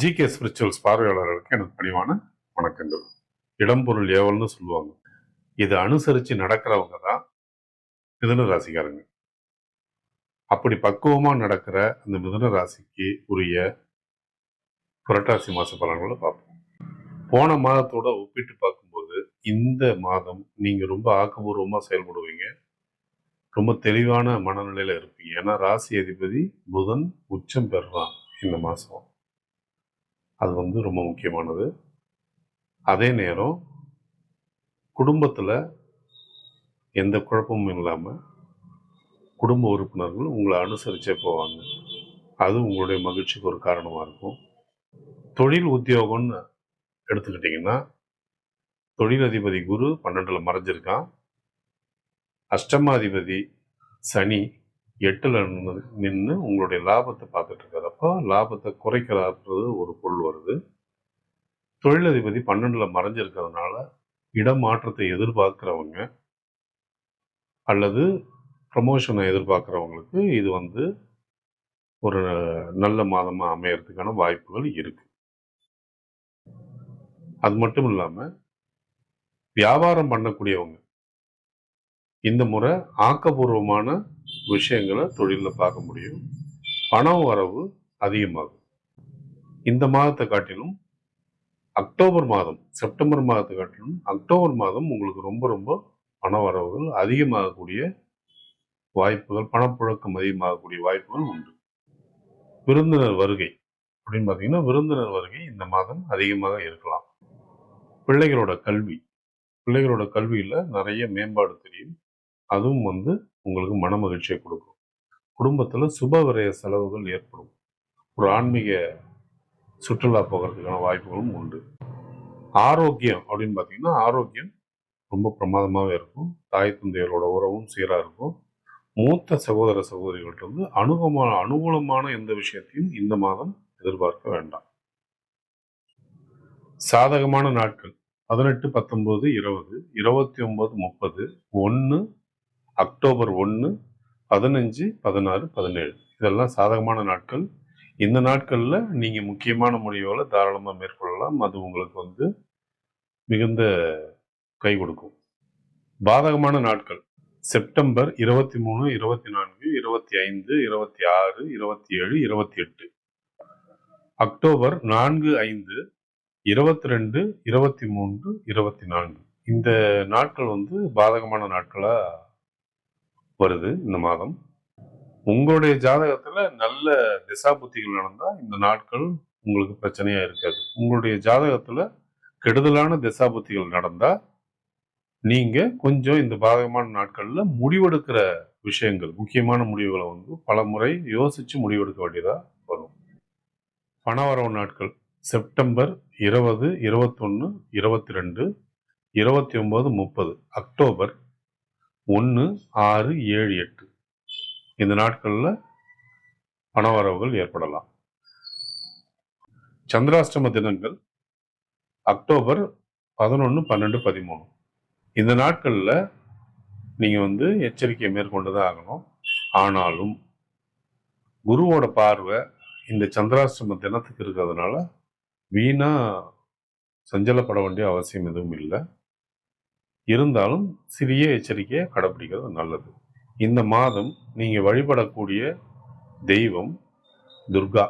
GK spirituals பார்வையாளர்களுக்கு எனக்கு பணிவான வணக்கங்கள். இடம்பொருள் ஏவல்னு சொல்லுவாங்க. இதை அனுசரித்து நடக்கிறவங்க தான் மிதுன ராசிக்காரங்க. அப்படி பக்குவமாக நடக்கிற அந்த மிதுன ராசிக்கு உரிய புரட்டாசி மாத பலன்களை பார்ப்போம். போன மாதத்தோட ஒப்பிட்டு பார்க்கும்போது இந்த மாதம் நீங்கள் ரொம்ப ஆக்கப்பூர்வமாக செயல்படுவீங்க. ரொம்ப தெளிவான மனநிலையில் இருப்பீங்க. ஏன்னா ராசி அதிபதி புதன் உச்சம் பெறுறான் இந்த மாதம் அது வந்து ரொம்ப முக்கியமானது. அதே நேரம் குடும்பத்தில் எந்த குழப்பமும் இல்லாமல் குடும்ப உறுப்பினர்கள் உங்களை அனுசரித்தே போவாங்க. அது உங்களுடைய மகிழ்ச்சிக்கு ஒரு காரணமாக இருக்கும். தொழில் உத்தியோகம்னு எடுத்துக்கிட்டிங்கன்னா தொழிலதிபதி குரு பன்னெண்டில் மறைஞ்சிருக்கான். அஷ்டமாதிபதி சனி எட்டில் நின்று உங்களுடைய லாபத்தை பார்த்துட்டு இருக்கிறப்போ லாபத்தை குறைக்கிறாருன்றது ஒரு பொருள் வருது. தொழிலதிபதி பன்னெண்டில் மறைஞ்சிருக்கிறதுனால இடமாற்றத்தை எதிர்பார்க்குறவங்க அல்லது ப்ரமோஷனை எதிர்பார்க்குறவங்களுக்கு இது வந்து ஒரு நல்ல மாதமாக அமையறதுக்கான வாய்ப்புகள் இருக்கு. அது மட்டும் இல்லாமல் வியாபாரம் பண்ணக்கூடியவங்க இந்த முறை ஆக்கப்பூர்வமான விஷயங்களை தொழிலில் பார்க்க முடியும். பண வரவு அதிகமாகும். இந்த மாதத்தை காட்டிலும் அக்டோபர் மாதம் செப்டம்பர் மாதத்தை காட்டிலும் அக்டோபர் மாதம் உங்களுக்கு ரொம்ப ரொம்ப பண வரவுகள் அதிகமாகக்கூடிய வாய்ப்புகள் பணப்புழக்கம் அதிகமாகக்கூடிய வாய்ப்புகள் உண்டு. விருந்தினர் வருகை அப்படின்னு பார்த்தீங்கன்னா விருந்தினர் வருகை இந்த மாதம் அதிகமாக இருக்கலாம். பிள்ளைகளோட கல்வி பிள்ளைகளோட கல்வியில் நிறைய மேம்பாடு தெரியும். அதுவும் வந்து உங்களுக்கு மன மகிழ்ச்சியை கொடுக்கும். குடும்பத்தில் சுப விரய செலவுகள் ஏற்படும். ஒரு ஆன்மீக சுற்றுலா போகிறதுக்கான வாய்ப்புகளும் உண்டு. ஆரோக்கியம் அப்படின்னு பார்த்தீங்கன்னா ஆரோக்கியம் ரொம்ப பிரமாதமாகவே இருக்கும். தாய் தந்தையரோட உறவும் சீராக இருக்கும். மூத்த சகோதர சகோதரிகள்ட்ட வந்து அனுகமான அனுகூலமான எந்த விஷயத்தையும் இந்த மாதம் எதிர்பார்க்க வேண்டாம். சாதகமான நாட்கள். பதினெட்டு பத்தொன்பது இருபது இருபத்தி ஒன்பது முப்பது ஒன்று அக்டோபர் ஒன்று பதினஞ்சு பதினாறு பதினேழு. இதெல்லாம் சாதகமான நாட்கள். இந்த நாட்களில் நீங்கள் முக்கியமான முடிவுகளை தாராளமாக மேற்கொள்ளலாம். அது உங்களுக்கு வந்து மிகுந்த கை கொடுக்கும். பாதகமான நாட்கள். செப்டம்பர் இருபத்தி மூணு இருபத்தி நான்கு இருபத்தி ஐந்து இருபத்தி ஆறு இருபத்தி ஏழு இருபத்தி எட்டு. அக்டோபர் நான்கு ஐந்து இருபத்தி ரெண்டு இருபத்தி மூன்று இருபத்தி நான்கு. இந்த நாட்கள் வந்து பாதகமான நாட்களாக வருது இந்த மாதம். உங்களுடைய ஜாதகத்துல நல்ல திசா புத்திகள் நடந்தா இந்த நாட்கள் உங்களுக்கு பிரச்சனையா இருக்காது. உங்களுடைய ஜாதகத்துல கெடுதலான திசா புத்திகள் நடந்தா நீங்க கொஞ்சம் இந்த பாதகமான நாட்கள்ல முடிவெடுக்கிற விஷயங்கள் முக்கியமான முடிவுகளை வந்து பல முறை யோசிச்சு முடிவெடுக்க வேண்டியதா வரும். பணவரவு நாட்கள் செப்டம்பர் இருபது இருபத்தொன்னு இருபத்தி ரெண்டு இருபத்தி ஒன்பது முப்பது அக்டோபர் ஒன்று ஆறு ஏழு எட்டு. இந்த நாட்களில் பணவரவுகள் ஏற்படலாம். சந்திராஷ்டம தினங்கள் அக்டோபர் பதினொன்று பன்னெண்டு பதிமூணு. இந்த நாட்களில் நீங்கள் வந்து எச்சரிக்கையை மேற்கொண்டு தான் ஆகணும். ஆனாலும் குருவோட பார்வை இந்த சந்திராஷ்டம தினத்துக்கு இருக்கிறதுனால வீணாக சஞ்சலப்பட வேண்டிய அவசியம் எதுவும் இல்லை. இருந்தாலும் சிறிய எச்சரிக்கையை கடைப்பிடிக்கிறது நல்லது. இந்த மாதம் நீங்கள் வழிபடக்கூடிய தெய்வம் துர்கா.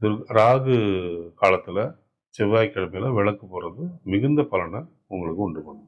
துர்கா ராகு காலத்தில் செவ்வாய்க்கிழமையில் விளக்கு போகிறது மிகுந்த பலனை உங்களுக்கு உண்டு பண்ணும்.